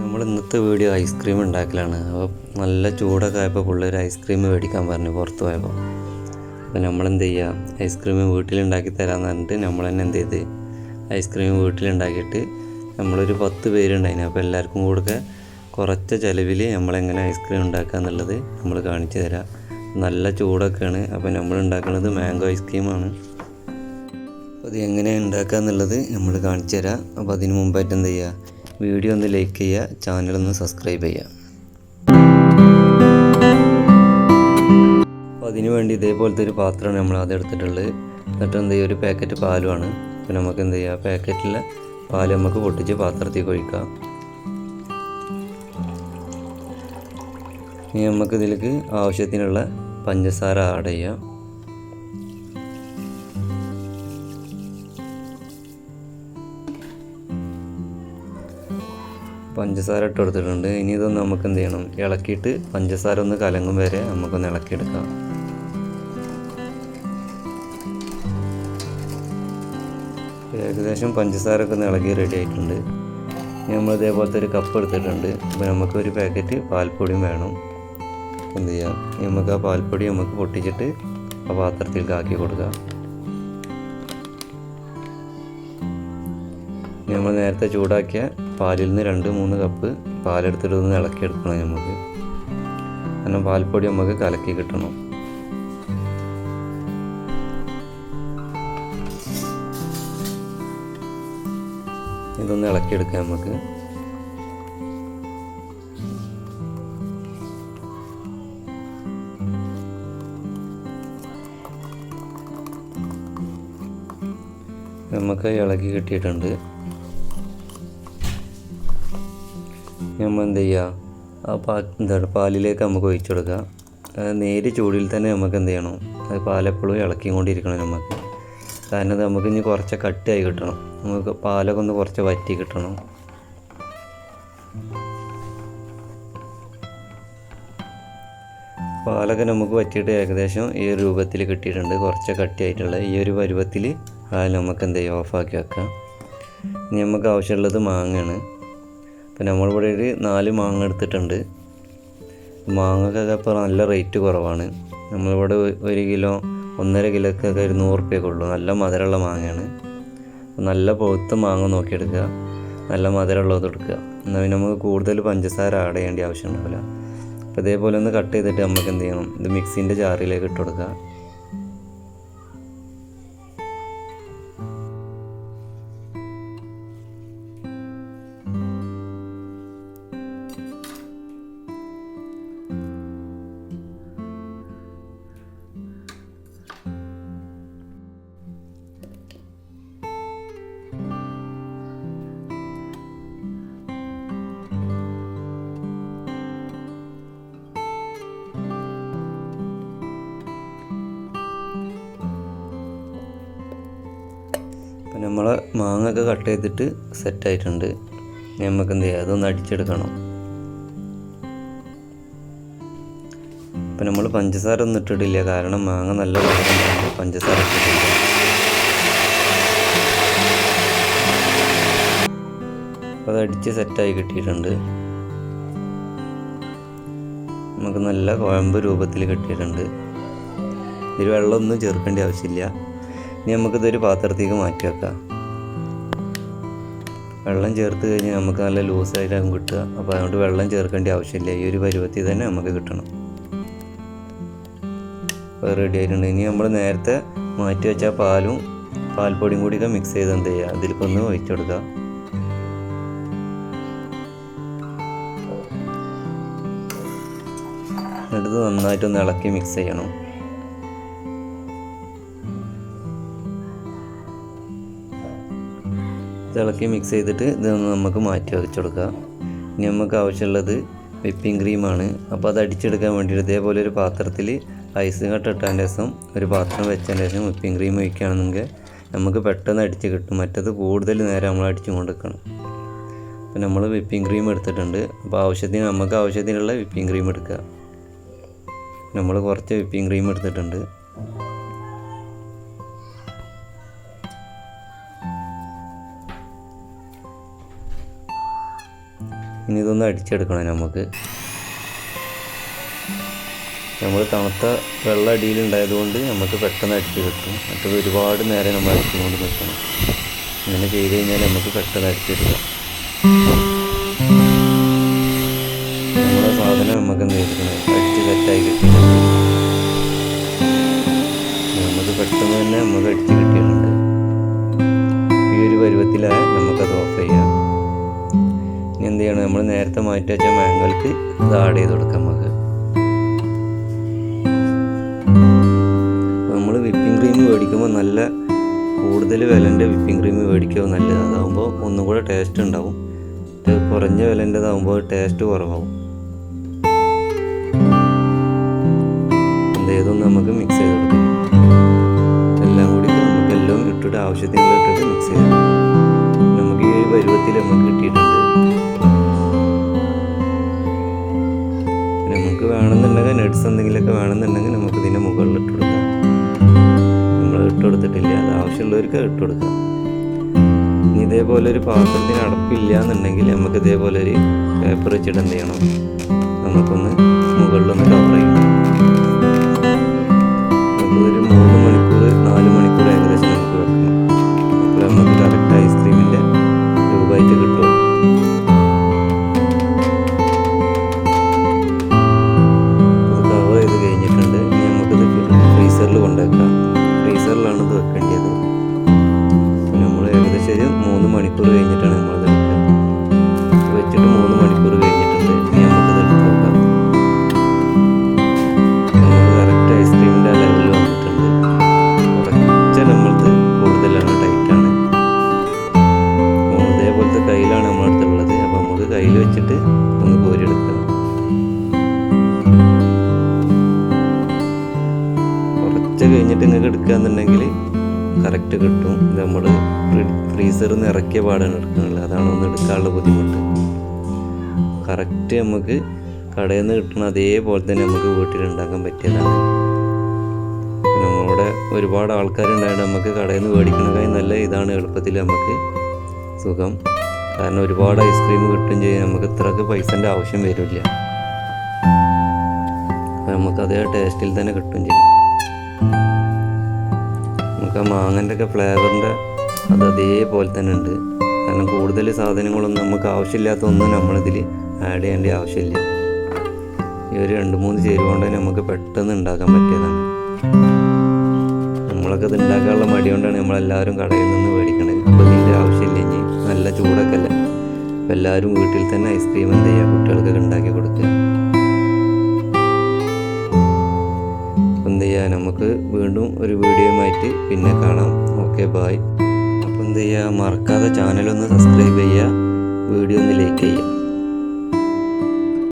നമ്മൾ ഇന്നത്തെ video ice cream ഉണ്ടാക്കലാണ്. അപ്പോൾ നല്ല ചൂടൊക്കെ ആയപ്പോൾ പിള്ളേർ ഐസ്ക്രീം മേടിക്കാൻ പറഞ്ഞു പുറത്ത് പോയപ്പോൾ. അപ്പോൾ നമ്മളെന്ത് ചെയ്യുക ഐസ്ക്രീം വീട്ടിലുണ്ടാക്കി തരാമെന്ന് പറഞ്ഞിട്ട് നമ്മൾ തന്നെ എന്ത് ചെയ്ത്? ഐസ്ക്രീം വീട്ടിലുണ്ടാക്കിയിട്ട് നമ്മളൊരു പത്ത് പേരുണ്ടായിന്. അപ്പോൾ എല്ലാവർക്കും കൂടെ കുറച്ച് ചിലവിൽ നമ്മളെങ്ങനെ ഐസ്ക്രീം ഉണ്ടാക്കുക എന്നുള്ളത് നമ്മൾ കാണിച്ചു തരാം. നല്ല ചൂടൊക്കെയാണ്. അപ്പോൾ നമ്മൾ ഉണ്ടാക്കുന്നത് മാംഗോ ഐസ്ക്രീമാണ് അപ്പോൾ അത് എങ്ങനെ ഉണ്ടാക്കുക എന്നുള്ളത് നമ്മൾ കാണിച്ചു തരാം. അപ്പോൾ അതിന് മുമ്പായിട്ട് എന്ത് ചെയ്യുക വീഡിയോ ഒന്ന് ലൈക്ക് ചെയ്യുക ചാനൽ ഒന്ന് സബ്സ്ക്രൈബ് ചെയ്യുക. അപ്പോൾ അതിന് വേണ്ടി ഇതേപോലത്തെ ഒരു പാത്രമാണ് നമ്മൾ ആദ്യം എടുത്തിട്ടുള്ളത്. എന്നിട്ട് എന്ത് ചെയ്യുക ഒരു പാക്കറ്റ് പാലുമാണ്. അപ്പോൾ നമുക്ക് എന്ത് ചെയ്യുക പാക്കറ്റിലെ പാൽ നമുക്ക് പൊട്ടിച്ച് പാത്രത്തിൽ കൊഴിക്കാം ഇനി നമുക്ക് ഇതിലേക്ക് ആവശ്യത്തിനുള്ള പഞ്ചസാര ആഡ് ചെയ്യാം. പഞ്ചസാര ഇട്ട് കൊടുത്തിട്ടുണ്ട്. ഇനി ഇതൊന്ന് നമുക്ക് എന്ത് ചെയ്യണം ഇളക്കിയിട്ട് പഞ്ചസാര ഒന്ന് കലങ്ങും വരെ നമുക്കൊന്ന് ഇളക്കിയെടുക്കാം. ഏകദേശം പഞ്ചസാര ഒക്കെ ഒന്ന് ഇളകി റെഡി ആയിട്ടുണ്ട്. നമ്മൾ ഇതേപോലത്തെ ഒരു കപ്പ് എടുത്തിട്ടുണ്ട്. അപ്പോൾ നമുക്ക് ഒരു പാക്കറ്റ് പാൽപ്പൊടിയും വേണം. എന്ത് ചെയ്യാം? നമുക്ക് ആ പാൽപ്പൊടി നമുക്ക് പൊട്ടിച്ചിട്ട് ആ പാത്രത്തിലേക്ക് ആക്കി കൊടുക്കാം. നമ്മൾ നേരത്തെ ചൂടാക്കിയ പാലിൽ നിന്ന് രണ്ട് മൂന്ന് കപ്പ് പാലെടുത്തിട്ട് ഒന്ന് ഇളക്കിയെടുക്കണം നമുക്ക്. കാരണം പാൽപ്പൊടി നമുക്ക് കലക്കി കിട്ടണം. ഇതൊന്ന് ഇളക്കിയെടുക്കാം നമുക്ക്. നമുക്ക് ഇളക്കി കിട്ടിയിട്ടുണ്ട്. നമ്മൾ എന്ത് ചെയ്യുക ആ പാ എന്താണ് പാലിലേക്ക് നമുക്ക് ഒഴിച്ചു കൊടുക്കുക. നേര് ചൂടിൽ തന്നെ നമുക്ക് എന്ത് ചെയ്യണം? അത് പാലെപ്പോഴും ഇളക്കിക്കൊണ്ടിരിക്കണം നമുക്ക്. കാരണം അത് നമുക്ക് ഇനി കുറച്ച് കട്ടിയായി കിട്ടണം. നമുക്ക് പാലൊക്കെ ഒന്ന് കുറച്ച് വറ്റി കിട്ടണം. പാലൊക്കെ നമുക്ക് വറ്റിയിട്ട് ഏകദേശം ഈ ഒരു രൂപത്തിൽ കിട്ടിയിട്ടുണ്ട്. കുറച്ച് കട്ടിയായിട്ടുള്ള ഈ ഒരു പരുവത്തിൽ ആ നമുക്ക് എന്ത് ചെയ്യുക ഓഫാക്കി വെക്കാം. ഇനി നമുക്ക് ആവശ്യമുള്ളത് മാങ്ങയാണ്. അപ്പം നമ്മളിവിടെ ഒരു നാല് മാങ്ങ എടുത്തിട്ടുണ്ട്. മാങ്ങക്കൊക്കെ ഇപ്പോൾ നല്ല റേറ്റ് കുറവാണ്. നമ്മളിവിടെ ഒരു കിലോ ഒന്നര കിലോക്കൊക്കെ ഒരു നൂറ് റുപ്യൊക്കെ ഉള്ളൂ. നല്ല മധുരമുള്ള മാങ്ങയാണ്. നല്ല പഴുത്ത മാങ്ങ നോക്കിയെടുക്കുക. നല്ല മധുരമുള്ളത് എടുക്കുക. എന്നാൽ പിന്നെ നമുക്ക് കൂടുതൽ പഞ്ചസാര ആഡ് ചെയ്യേണ്ട ആവശ്യം ഉണ്ടാവില്ല. അപ്പോൾ ഇതേപോലെ ഒന്ന് കട്ട് ചെയ്തിട്ട് നമുക്ക് എന്ത് ചെയ്യണം? ഇത് മിക്സിന്റെ ജാറിലേക്ക് ഇട്ട് കൊടുക്കുക. അപ്പം നമ്മൾ മാങ്ങ ഒക്കെ കട്ട് ചെയ്തിട്ട് സെറ്റായിട്ടുണ്ട് ഇനി നമുക്ക് എന്ത് ചെയ്യാം? അതൊന്ന് അടിച്ചെടുക്കണം. അപ്പം നമ്മൾ പഞ്ചസാര ഒന്നും ഇട്ടിട്ടില്ല. കാരണം മാങ്ങ നല്ല പഞ്ചസാര ഇട്ടിട്ടില്ല. അത് അടിച്ച് സെറ്റായി കിട്ടിയിട്ടുണ്ട്. നമുക്ക് നല്ല കുഴമ്പ് രൂപത്തിൽ കിട്ടിയിട്ടുണ്ട്. ഇതിൽ വെള്ളമൊന്നും ചേർക്കേണ്ട ആവശ്യമില്ല. ഇനി നമുക്കിതൊരു പാത്രത്തേക്ക് മാറ്റി വെക്കാം. വെള്ളം ചേർത്ത് കഴിഞ്ഞാൽ നമുക്ക് നല്ല ലൂസായിട്ടാകും കിട്ടുക. അപ്പോൾ അതുകൊണ്ട് വെള്ളം ചേർക്കേണ്ട ആവശ്യമില്ല. ഈ ഒരു പരുവത്തിൽ തന്നെ നമുക്ക് കിട്ടണം. അപ്പോൾ റെഡി ആയിട്ടുണ്ട്. ഇനി നമ്മൾ നേരത്തെ മാറ്റി വെച്ച പാലും പാൽപ്പൊടിയും കൂടിയൊക്കെ മിക്സ് ചെയ്ത് എന്ത് ചെയ്യുക? അതിലേക്കൊന്ന് ഒഴിച്ചു കൊടുക്കുക. എന്നിട്ട് നന്നായിട്ടൊന്ന് ഇളക്കി മിക്സ് ചെയ്യണം. ഇളക്കി മിക്സ് ചെയ്തിട്ട് ഇതൊന്ന് നമുക്ക് മാറ്റി വെച്ച് കൊടുക്കാം. ഇനി നമുക്ക് ആവശ്യമുള്ളത് വിപ്പിംഗ് ക്രീമാണ് അപ്പോൾ അത് അടിച്ചെടുക്കാൻ വേണ്ടിയിട്ട് ഇതേപോലെ ഒരു പാത്രത്തിൽ ഐസ് കട്ട് ഇട്ടതിന്റെ ശേഷം ഒരു പാത്രം വെച്ചതിന് ശേഷം വിപ്പിംഗ് ക്രീം ഒഴിക്കുകയാണെന്നെങ്കിൽ നമുക്ക് പെട്ടെന്ന് അടിച്ച് കിട്ടും. മറ്റത് കൂടുതൽ നേരം നമ്മൾ അടിച്ചു കൊണ്ടിരിക്കണം അപ്പോൾ നമ്മൾ വിപ്പിംഗ് ക്രീം എടുത്തിട്ടുണ്ട്. അപ്പോൾ ആവശ്യത്തിന് നമുക്ക് ആവശ്യത്തിനുള്ള വിപ്പിംഗ് ക്രീം എടുക്കുക നമ്മൾ കുറച്ച് വിപ്പിംഗ് ക്രീം എടുത്തിട്ടുണ്ട്. ഇനി ഇതൊന്ന് അടിച്ചെടുക്കണം നമുക്ക്. നമ്മൾ തണുത്ത വെള്ളം അടിയിലുണ്ടായതുകൊണ്ട് നമുക്ക് പെട്ടെന്ന് അടിച്ച് കിട്ടും. മറ്റത് ഒരുപാട് നേരം നമ്മൾ അടിച്ചുകൊണ്ട് നിൽക്കണം. അങ്ങനെ ചെയ്ത് കഴിഞ്ഞാൽ നമുക്ക് പെട്ടെന്ന് അടിച്ചെടുക്കാം നമ്മുടെ സാധനം നമുക്ക് ചെയ്തിരിക്കണം അടിച്ച് സെറ്റായി കിട്ടിയിട്ടുണ്ട് നമുക്ക് പെട്ടെന്ന് തന്നെ നമുക്ക് അടിച്ച് കിട്ടിയിട്ടുണ്ട്. ഈ ഒരു പരുവത്തിലായ നമുക്കത് ഓഫ് ചെയ്യാം ചെയ്യണം നമ്മൾ നേരത്തെ മാറ്റി വെച്ച മാങ്കൽക്ക് ഇത് ആഡ് ചെയ്ത് കൊടുക്കാം നമുക്ക്. നമ്മൾ വിപ്പിംഗ് ക്രീം മേടിക്കുമ്പോൾ നല്ല കൂടുതൽ വിലന്റെ വിപ്പിംഗ് ക്രീം മേടിക്കുക നല്ലത്. അതാകുമ്പോൾ ഒന്നും കൂടെ ടേസ്റ്റ് ഉണ്ടാവും. കുറഞ്ഞ വിലന്റെതാകുമ്പോൾ ടേസ്റ്റ് കുറവാകും എന്ത് നമുക്ക് മിക്സ് ചെയ്ത് കൊടുക്കാം. എല്ലാം കൂടി നമുക്ക് എല്ലാം ഇട്ടിട്ട് ആവശ്യത്തിനുള്ള ഇട്ടിട്ട് മിക്സ് ചെയ്ത് നമുക്ക് ഈ പരുവത്തിൽ നമുക്ക് ആവശ്യമുള്ളവർക്ക് ഇട്ട് കൊടുക്കാം ഇനി ഇതേപോലെ ഒരു പാത്രത്തിന് അടപ്പില്ല എന്നുണ്ടെങ്കിൽ നമുക്ക് ഇതേപോലെ ഒരു പേപ്പർ വെച്ചിട്ട് എന്ത് ചെയ്യണം? നമുക്കൊന്ന് മുകളിലൊന്ന് കവർ ചെയ്യണം ഒരു മൂന്ന് മണിക്കൂർ നാല് മണിക്കൂർ ഏകദേശം നമുക്ക് വെക്കണം അപ്പോൾ നമുക്ക് കറക്റ്റ് ഐസ്ക്രീമിന്റെ രൂപമായിട്ട് കിട്ടും. നിങ്ങൾക്ക് എടുക്കുകയെന്നുണ്ടെങ്കിൽ കറക്റ്റ് കിട്ടും. നമ്മൾ ഫ്രീസറിൽ നിന്ന് ഇറക്കിയ പാടാണ് എടുക്കുന്നുള്ളത് അതാണ് ഒന്ന് എടുക്കാനുള്ള ബുദ്ധിമുട്ട്. കറക്റ്റ് നമുക്ക് കടയിൽ നിന്ന് കിട്ടുന്ന അതേപോലെ തന്നെ നമുക്ക് വീട്ടിൽ ഉണ്ടാക്കാൻ പറ്റിയതാണ്. നമ്മുടെ ഒരുപാട് ആൾക്കാരുണ്ടായത് നമുക്ക് കടയിൽ നിന്ന് മേടിക്കണക്കായി നല്ല ഇതാണ് എളുപ്പത്തിൽ നമുക്ക് സുഖം. കാരണം ഒരുപാട് ഐസ്ക്രീം കിട്ടും ചെയ്യും. നമുക്ക് ഇത്രക്ക് പൈസന്റെ ആവശ്യം വരില്ല. നമുക്ക് അതേ ടേസ്റ്റിൽ തന്നെ കിട്ടും ചെയ്യും. നമുക്ക് ആ മാങ്ങന്റെ ഒക്കെ ഫ്ലേവറിന്റെ അത് അതേപോലെ തന്നെ ഉണ്ട്. കാരണം കൂടുതൽ സാധനങ്ങളൊന്നും നമുക്ക് ആവശ്യമില്ലാത്ത ഒന്നും നമ്മളിതിൽ ആഡ് ചെയ്യേണ്ട ആവശ്യമില്ല. ഈ ഒരു രണ്ട് മൂന്ന് ചേരുവ കൊണ്ട് നമുക്ക് പെട്ടെന്ന് ഉണ്ടാക്കാൻ പറ്റിയതാണ്. നമ്മളൊക്കെ ഇത് ഉണ്ടാക്കാനുള്ള മടി കൊണ്ടാണ് നമ്മളെല്ലാവരും കടയിൽ നിന്ന് മേടിക്കണത്. അപ്പോൾ ഇതിന്റെ ആവശ്യമില്ല ഇനി. നല്ല ചൂടൊക്കെ അല്ലേ? അപ്പോൾ എല്ലാവരും വീട്ടിൽ തന്നെ ഐസ്ക്രീം എന്ത് ചെയ്യുക കുട്ടികൾക്കൊക്കെ ഉണ്ടാക്കി വീഡിയോയുമായിട്ട് പിന്നെ കാണാം. ഓക്കെ ബായ് അപ്പോൾ എന്ത് ചെയ്യുക മറക്കാതെ ചാനലൊന്ന് സബ്സ്ക്രൈബ് ചെയ്യുക. വീഡിയോ ഒന്ന് ലൈക്ക് ചെയ്യുക.